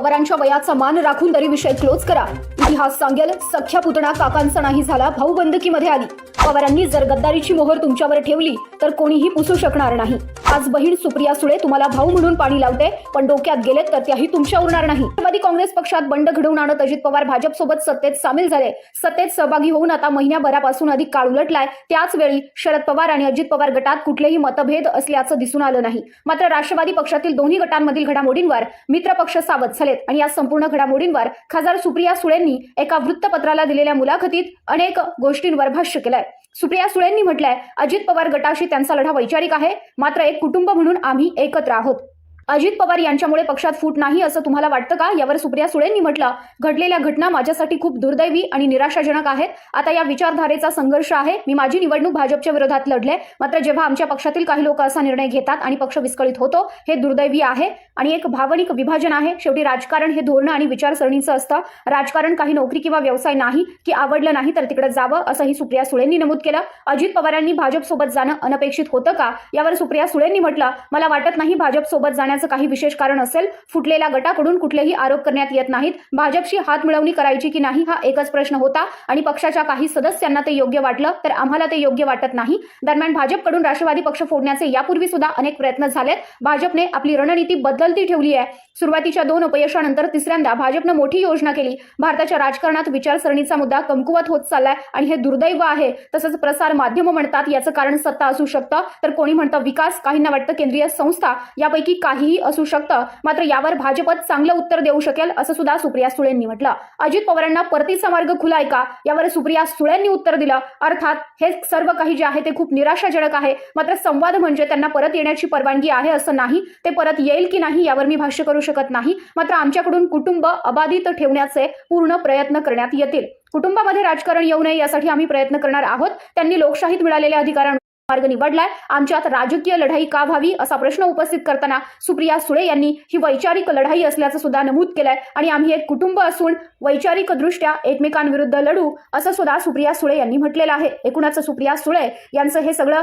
पवारांच्या वयाचा मान राखून तरी विषय क्लोज करा. इतिहास सांगेल सख्या पुतणा काकांचा नाही झाला भाऊबंदकीमध्ये आली. पवारांनी जर गद्दारीची मोहर तुमच्यावर ठेवली तर कोणीही पुसू शकणार नाही. आज बहीण सुप्रिया सुळे तुम्हाला भाऊ म्हणून पाणी लावते पण डोक्यात गेलेत तर त्याही तुमच्या उरणार नाही. राष्ट्रवादी काँग्रेस पक्षात बंड घडवून आणत अजित पवार भाजपसोबत सत्तेत सामील झाले. सत्तेत सहभागी होऊन आता महिन्याभरापासून अधिक काळ उलटलाय. त्याच वेळी शरद पवार आणि अजित पवार गटात कुठलेही मतभेद असल्याचं दिसून आलं नाही. मात्र राष्ट्रवादी पक्षातील दोन्ही गटांमधील घडामोडींवर मित्रपक्ष सावध. झाले आहेत आणि या संपूर्ण घडामोडींवर खासदार सुप्रिया सुळेंनी एका वृत्तपत्राला दिलेल्या मुलाखतीत अनेक गोष्टींवर भाष्य केलंय. सुप्रिया सुळेंनी म्हटलंय अजित पवार गटाशी त्यांचा लढा वैचारिक आहे. मात्र एक कुटुंब म्हणून आम्ही एकत्र आहोत. अजित पवार यांच्यामुळे पक्षात फूट नाही असं तुम्हाला वाटतं का? यावर सुप्रिया सुळेंनी म्हटलं घडलेल्या घटना माझ्यासाठी खूप दुर्दैवी आणि निराशाजनक आहेत. आता या विचारधारेचा संघर्ष आहे. मी माझी निवडणूक भाजपच्या विरोधात लढले. मात्र जेव्हा आमच्या पक्षातील काही लोक असा निर्णय घेतात आणि पक्ष विस्कळीत होतो हे दुर्दैवी आहे. आणि एक भावनिक विभाजन आहे. शेवटी राजकारण हे धोरणं आणि विचारसरणीचं असतं. राजकारण काही नोकरी किंवा व्यवसाय नाही की आवडलं नाही तर तिकडे जावं असंही सुप्रिया सुळेंनी नमूद केलं. अजित पवारांनी भाजपसोबत जाणं अनपेक्षित होतं का? यावर सुप्रिया सुळेंनी म्हटलं मला वाटत नाही भाजपसोबत जाण्याचं काही विशेष कारण असेल फुटलेल्या गटाकडून कुठलेही आरोप करण्यात येत नाहीत. भाजपशी हात मिळवणी करायची की नाही हा एकच प्रश्न होता आणि पक्षाच्या काही सदस्यांना ते योग्य वाटलं तर आम्हाला ते योग्य वाटत नाही. दरम्यान भाजपकडून राष्ट्रवादी पक्ष फोडण्याचे यापूर्वी सुद्धा अनेक प्रयत्न झालेत. भाजपने आपली रणनीती बदलती ठेवली आहे. सुरुवातीच्या दोन अपयशानंतर तिसऱ्यांदा भाजपनं मोठी योजना केली. भारताच्या राजकारणात विचारसरणीचा मुद्दा कमकुवत होत चाललाय आणि हे दुर्दैव आहे. तसंच प्रसार माध्यम म्हणतात याचं कारण सत्ता असू शकतं. तर कोणी म्हणतं विकास काहींना वाटतं केंद्रीय संस्था. यापैकी काही काहीही असू शकतं. मात्र यावर भाजपच चांगलं उत्तर देऊ शकेल असं सुद्धा सुप्रिया सुळेंनी म्हटलं. अजित पवारांना परतीचा मार्ग खुला आहे का? यावर सुप्रिया सुळेंनी उत्तर दिलं. अर्थात हे सर्व काही जे आहे ते खूप निराशाजनक आहे. मात्र संवाद म्हणजे त्यांना परत येण्याची परवानगी आहे असं नाही. ते परत येईल की नाही यावर मी भाष्य करू शकत नाही. मात्र आमच्याकडून कुटुंब अबाधित ठेवण्याचे पूर्ण प्रयत्न करण्यात येतील. कुटुंबामध्ये राजकारण येऊ नये यासाठी आम्ही प्रयत्न करणार आहोत. त्यांनी लोकशाहीत मिळालेल्या अधिकारां मार्ग निवडलाय. आमच्यात राजकीय लढाई का व्हावी असा प्रश्न उपस्थित करताना सुप्रिया सुळे यांनी ही वैचारिक लढाई असल्याचं सुद्धा नमूद केलंय. आणि आम्ही एक कुटुंब असून वैचारिक दृष्ट्या एकमेकांविरुद्ध लढू असं सुद्धा सुप्रिया सुळे यांनी म्हटलेलं आहे. एकूणच सुप्रिया सुळे यांचं हे सगळं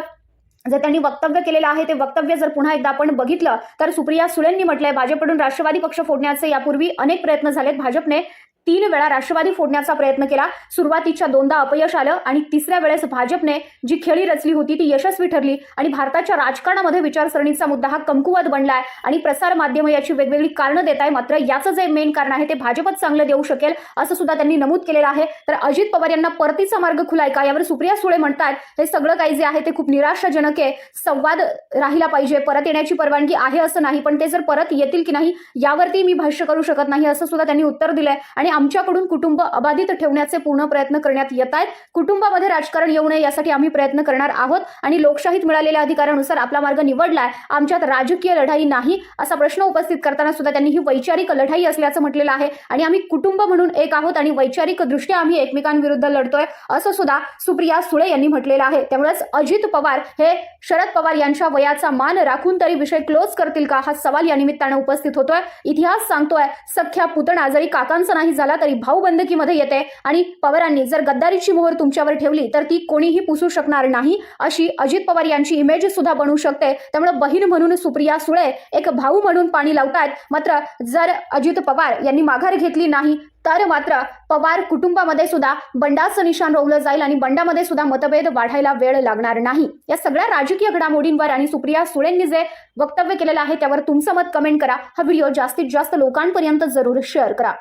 जर त्यांनी वक्तव्य केलेलं आहे ते वक्तव्य जर पुन्हा एकदा आपण बघितलं तर सुप्रिया सुळेंनी म्हटलंय भाजपकडून राष्ट्रवादी पक्ष फोडण्याचे यापूर्वी अनेक प्रयत्न झालेत भाजपने. तीन वेळा राष्ट्रवादी फोडण्याचा प्रयत्न केला. सुरुवातीच्या दोनदा अपयश आलं आणि तिसऱ्या वेळेस भाजपने जी खेळी रचली होती ती यशस्वी ठरली आणि भारताच्या राजकारणामध्ये विचारसरणीचा मुद्दा हा कमकुवत बनलाय आणि प्रसार माध्यम याची वेगवेगळी कारणं देत आहे मात्र याचं जे मेन कारण आहे ते भाजपच चांगलं देऊ शकेल असं सुद्धा त्यांनी नमूद केलेलं आहे. तर अजित पवार यांना परतीचा मार्ग खुलाय का? यावर सुप्रिया सुळे म्हणतात हे सगळं काही जे आहे ते खूप निराशाजनक आहे. संवाद राहिला पाहिजे. परत येण्याची परवानगी आहे असं नाही. पण ते जर परत येतील की नाही यावरती मी भाष्य करू शकत नाही असं सुद्धा त्यांनी उत्तर दिलंय. आणि आमच्याकडून कुटुंब अबाधित ठेवण्याचे पूर्ण प्रयत्न करण्यात येत आहेत. कुटुंबामध्ये राजकारण येऊ नये यासाठी आम्ही प्रयत्न करणार आहोत आणि लोकशाहीत मिळालेल्या अधिकारानुसार आपला मार्ग निवडलाय. आमच्यात राजकीय लढाई नाही असा प्रश्न उपस्थित करताना सुद्धा त्यांनी ही वैचारिक लढाई असल्याचं म्हटलेलं आहे आणि आम्ही कुटुंब म्हणून एक आहोत आणि वैचारिक दृष्ट्या आम्ही एकमेकांविरुद्ध लढतोय असं सुद्धा सुप्रिया सुळे यांनी म्हटलेलं आहे. त्यामुळेच अजित पवार हे शरद पवार यांच्या वयाचा मान राखून तरी विषय क्लोज करतील का हा सवाल या निमित्तानं उपस्थित होतोय. इतिहास सांगतोय सख्या पुतणा जरी काकांचा नाही झाला तरी भाऊबंदकीमध्ये येते. आणि पवारांनी जर गद्दारीची मोहर तुमच्यावर ठेवली तर ती कोणीही पुसू शकणार नाही अशी अजित पवार यांची इमेज सुद्धा बनू शकते. त्यामुळे बहीण म्हणून सुप्रिया सुळे एक भाऊ म्हणून पाणी लावतायत. मात्र जर अजित पवार यांनी माघार घेतली नाही तर मात्र पवार कुटुंबामध्ये सुद्धा बंडाचं निशाण रोवलं जाईल आणि बंडामध्ये सुद्धा मतभेद वाढायला वेळ लागणार नाही. या सगळ्या राजकीय घडामोडींवर आणि सुप्रिया सुळेंनी जे वक्तव्य केलेलं आहे त्यावर तुमचं मत कमेंट करा. हा व्हिडिओ जास्तीत जास्त लोकांपर्यंत जरूर शेअर करा.